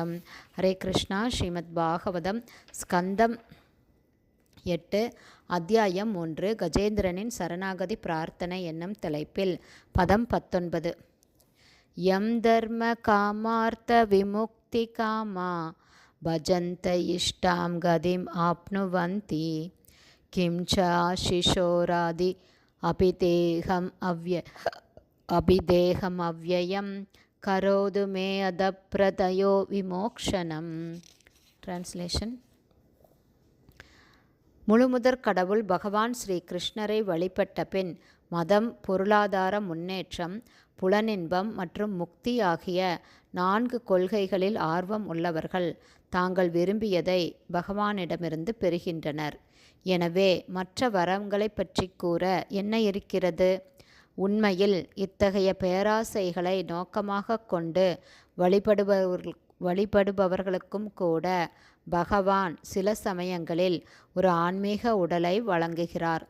ஈஸ்வரம் ஹரே கிருஷ்ணா. ஸ்ரீமத் பாகவதம். ஸ்கந்தம் எட்டு அத்தியாயம் ஒன்று. கஜேந்திரனின் சரணாகதி பிரார்த்தனை என்னும் தலைப்பில். பதம் பத்தொன்பது. யம் தர்ம காமார்த்த விமுக்தி காமா. பஜந்த இஷ்டாம் கதிம் ஆப்னுவந்தி. கிம் ச அபிதேகம் அவ்ய அபிதேகம் அவ்வயம் கரோது மே அதப்பிரதயோ விமோக்ஷனம் டிரான்ஸ்லேஷன் முழுமுதற் கடவுள் பகவான் ஸ்ரீ கிருஷ்ணரை வழிபட்ட பின் மதம் பொருளாதார முன்னேற்றம் புலனின்பம் மற்றும் முக்தி ஆகிய நான்கு கொள்கைகளில் ஆர்வம் உள்ளவர்கள் தாங்கள் விரும்பியதை பகவானிடமிருந்து பெறுகின்றனர். எனவே மற்ற வரங்களை பற்றி கூற என்ன இருக்கிறது? உண்மையில் இத்தகைய பேராசைகளை நோக்கமாக கொண்டு வழிபடுபவர்கள் வழிபடுபவர்களுக்கும் கூட பகவான் சில சமயங்களில் ஒரு ஆன்மீக உடலை வழங்குகிறார்.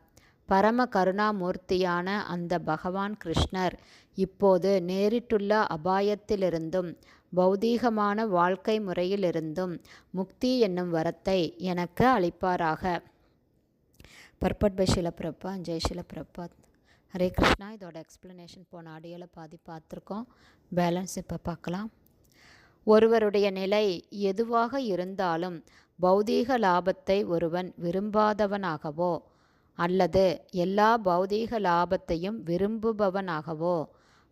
பரம கருணாமூர்த்தியான அந்த பகவான் கிருஷ்ணர் இப்போது நேரிட்டுள்ள அபாயத்திலிருந்தும் பௌதீகமான வாழ்க்கை முறையிலிருந்தும் முக்தி என்னும் வரத்தை எனக்கு அளிப்பாராக. பர்பட் பை ஷிலப்பிரப்பா ஜெய் ஷிலப்பிரபாத் ஹரே கிருஷ்ணா. இதோட எக்ஸ்ப்ளனேஷன் போன ஆடியோவில் பாதி பார்த்துருக்கோம். பேலன்ஸ் இப்போ பார்க்கலாம். ஒருவருடைய நிலை எதுவாக இருந்தாலும் பௌதீக லாபத்தை ஒருவன் விரும்பாதவனாகவோ அல்லது எல்லா பௌதீக லாபத்தையும் விரும்புபவனாகவோ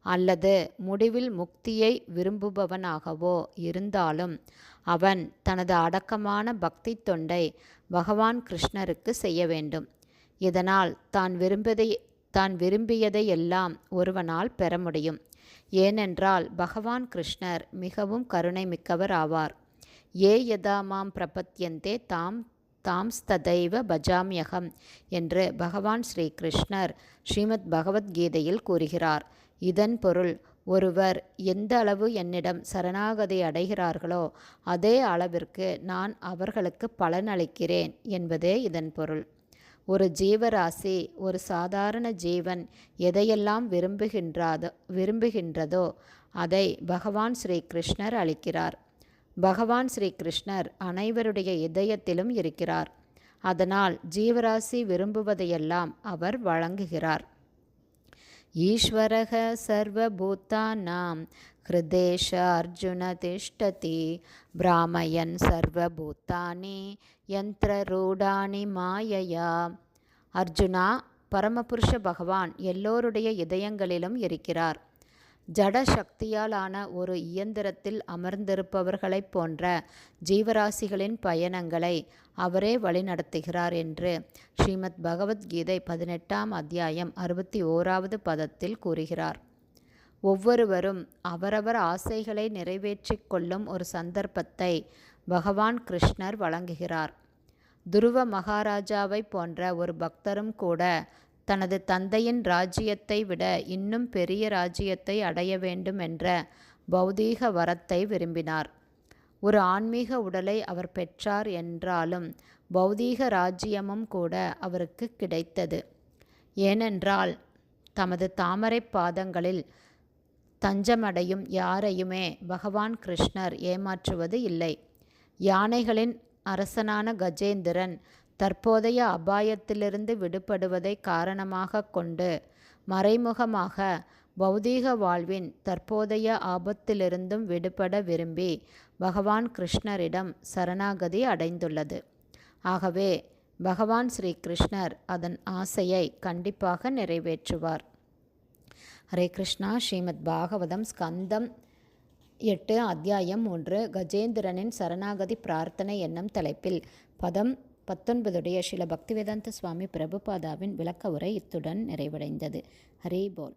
அல்லது முடிவில் முக்தியை விரும்புபவனாகவோ இருந்தாலும் அவன் தனது அடக்கமான பக்தி தொண்டை பகவான் கிருஷ்ணருக்கு செய்ய வேண்டும். இதனால் தான் விரும்பதை தான் விரும்பியதை எல்லாம் ஒருவனால் பெற முடியும். ஏனென்றால் பகவான் கிருஷ்ணர் மிகவும் கருணை மிக்கவர் ஆவார். ஏ யதா மாம் பிரபத்தியந்தே தாம் தாம்ஸ்ததைவ பஜாமியகம் என்று பகவான் ஸ்ரீ கிருஷ்ணர் ஸ்ரீமத் பகவத்கீதையில் கூறுகிறார். இதன் பொருள் ஒருவர் எந்த அளவு என்னிடம் சரணாகதி அடைகிறார்களோ அதே அளவிற்கு நான் அவர்களுக்கு பலனளிக்கிறேன் என்பதே இதன் பொருள். ஒரு ஜீவராசி ஒரு சாதாரண ஜீவன் எதையெல்லாம் விரும்புகின்றாதோ விரும்புகின்றதோ அதை பகவான் ஸ்ரீ கிருஷ்ணர் அளிக்கிறார். பகவான் ஸ்ரீ கிருஷ்ணர் அனைவருடைய இதயத்திலும் இருக்கிறார். அதனால் ஜீவராசி விரும்புவதையெல்லாம் அவர் வழங்குகிறார். ஈஸ்வரக சர்வபூத்தானாம். ஹிருதேஷ அர்ஜுன திஷ்டதி. பிராமயன் சர்வபூத்தானி. யந்திரரூடாணி மாயையா. அர்ஜுனா பரமபுருஷ பகவான் எல்லோருடைய இதயங்களிலும் இருக்கிறார். ஜட சக்தியாலான ஒரு இயந்திரத்தில் அமர்ந்திருப்பவர்களைப் போன்ற ஜீவராசிகளின் பயணங்களை அவரே வழிநடத்துகிறார் என்று ஸ்ரீமத் பகவத்கீதை பதினெட்டாம் அத்தியாயம் அறுபத்தி ஓராவது பதத்தில் கூறுகிறார். ஒவ்வொருவரும் அவரவர் ஆசைகளை நிறைவேற்றிக் கொள்ளும் ஒரு சந்தர்ப்பத்தை பகவான் கிருஷ்ணர் வழங்குகிறார். துருவ மகாராஜாவை போன்ற ஒரு பக்தரும் கூட தனது தந்தையின் ராஜ்யத்தை விட இன்னும் பெரிய ராஜ்யத்தை அடைய வேண்டும் என்ற பௌதீக வரத்தை விரும்பினார். ஒரு ஆன்மீக உடலை அவர் பெற்றார் என்றாலும் பௌதீக ராஜ்யமும் கூட அவருக்கு கிடைத்தது. ஏனென்றால் தமது தாமரை பாதங்களில் தஞ்சமடையும் யாரையுமே பகவான் கிருஷ்ணர் ஏமாற்றுவது இல்லை. யானைகளின் அரசனான கஜேந்திரன் தற்போதைய அபாயத்திலிருந்து விடுபடுவதை காரணமாக கொண்டு மறைமுகமாக பௌதீக வாழ்வின் தற்போதைய ஆபத்திலிருந்தும் விடுபட விரும்பி பகவான் கிருஷ்ணரிடம் சரணாகதி அடைந்துள்ளது. ஆகவே பகவான் ஸ்ரீ கிருஷ்ணர் அதன் ஆசையை கண்டிப்பாக நிறைவேற்றுவார். ஹரே கிருஷ்ணா. ஸ்ரீமத் பாகவதம் ஸ்கந்தம் எட்டு அத்தியாயம் ஒன்று கஜேந்திரனின் சரணாகதி பிரார்த்தனை என்னும் தலைப்பில் பதம் பத்தொன்பதுடைய சில பக்திவேதாந்த சுவாமி பிரபுபாதாவின் விளக்க உரை இத்துடன் நிறைவடைந்தது. ஹரே போல்.